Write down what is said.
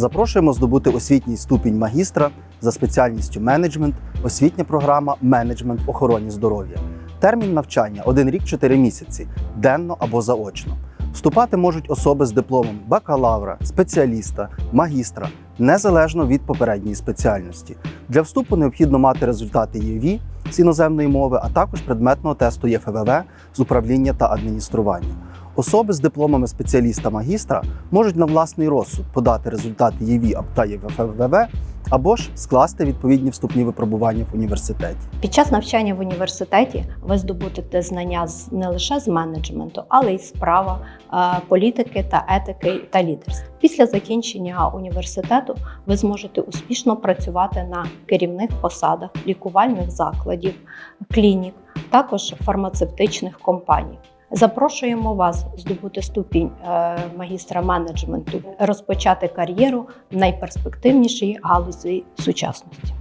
Запрошуємо здобути освітній ступінь магістра за спеціальністю менеджмент, освітня програма менеджмент в охороні здоров'я. Термін навчання 1 рік 4 місяці, денно або заочно. Вступати можуть особи з дипломом бакалавра, спеціаліста, магістра, незалежно від попередньої спеціальності. Для вступу необхідно мати результати ЄВІ з іноземної мови, а також предметного тесту ЄФВВ з управління та адміністрування. Особи з дипломами спеціаліста-магістра можуть на власний розсуд подати результати ЄВІ та ЄФВВ або ж скласти відповідні вступні випробування в університеті. Під час навчання в університеті ви здобудете знання не лише з менеджменту, але й з права, е, політики та етики та лідерства. Після закінчення університету ви зможете успішно працювати на керівних посадах лікувальних закладів, клінік, також фармацевтичних компаній. Запрошуємо вас здобути ступінь е, магістра менеджменту, розпочати кар'єру в найперспективнішій галузі сучасності.